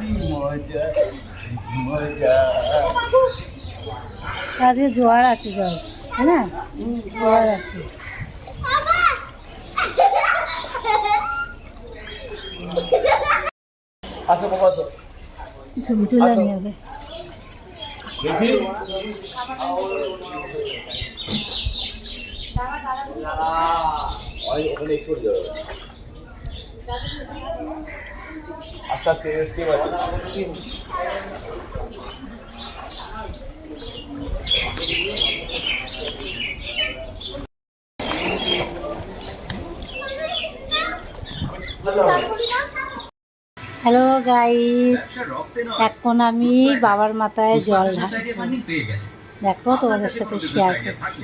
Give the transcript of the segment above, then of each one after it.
কি মজা কি মজা আজকে জোয়ার আছে জল তাই না জোয়ার আছে আসো বাবা আসো ছবি তুলে নিয়ে হবে দেখি ওই ওখানে একটু হ্যালো গাইস এখন আমি বাবার মাথায় জল ঢালবো দেখো তোমাদের সাথে শেয়ার করছি।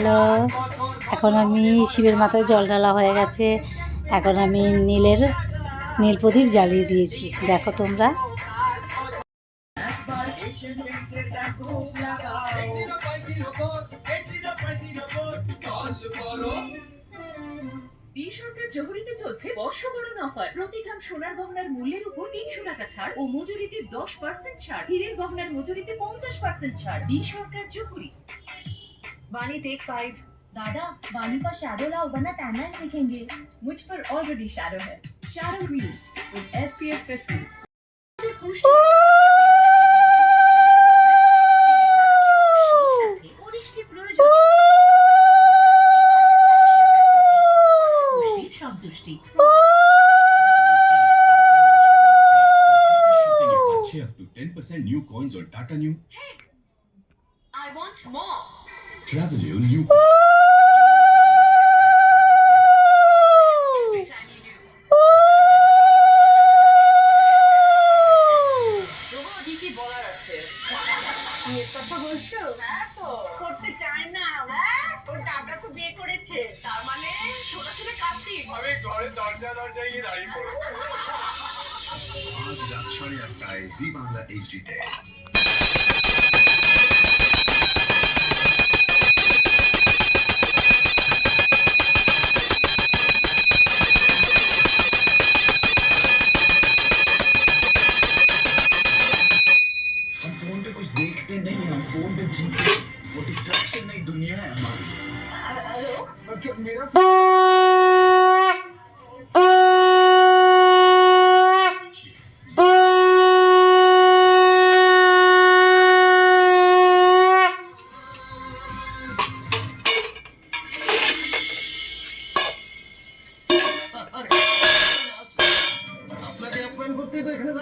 হ্যালো এখন আমি শিবের মাথায় জল ঢালা হয়ে গেছে। এখন আমি নীলের নীল প্রদীপ জ্বালিয়ে দিয়েছি। দেখো তোমরা। ছাড় ও মজুরিতে দশ পার্সেন্ট ছাড়। গহনার মজুরিতে পঞ্চাশ পার্সেন্ট ছাড়। वानी टेक फाइव दादा वानी का शैडो लाओ वरना टैनलाइन दिखेंगे मुझ पर ऑलरेडी शैडो है Shadow Green with SPF 50 সন্তুষ্টি পাচ্ছে up to 10% new coins on Tata New I want more. Travel your new কথা বলছো হ্যাঁ তো করতে চায় না ওর তো বিয়ে করেছে তার মানে সরাসরি কার্তিক আমি ঘরে দরজা দরজা গিয়ে দাঁড়িয়ে পড়ে আজ करने में हम फ़ोन पे जीते वो डिस्ट्रैक्शन नहीं, दुनिया है हमारी। हेलो मेरा আপনাকে অ্যাপয়েন্ট করতেই তো এখানে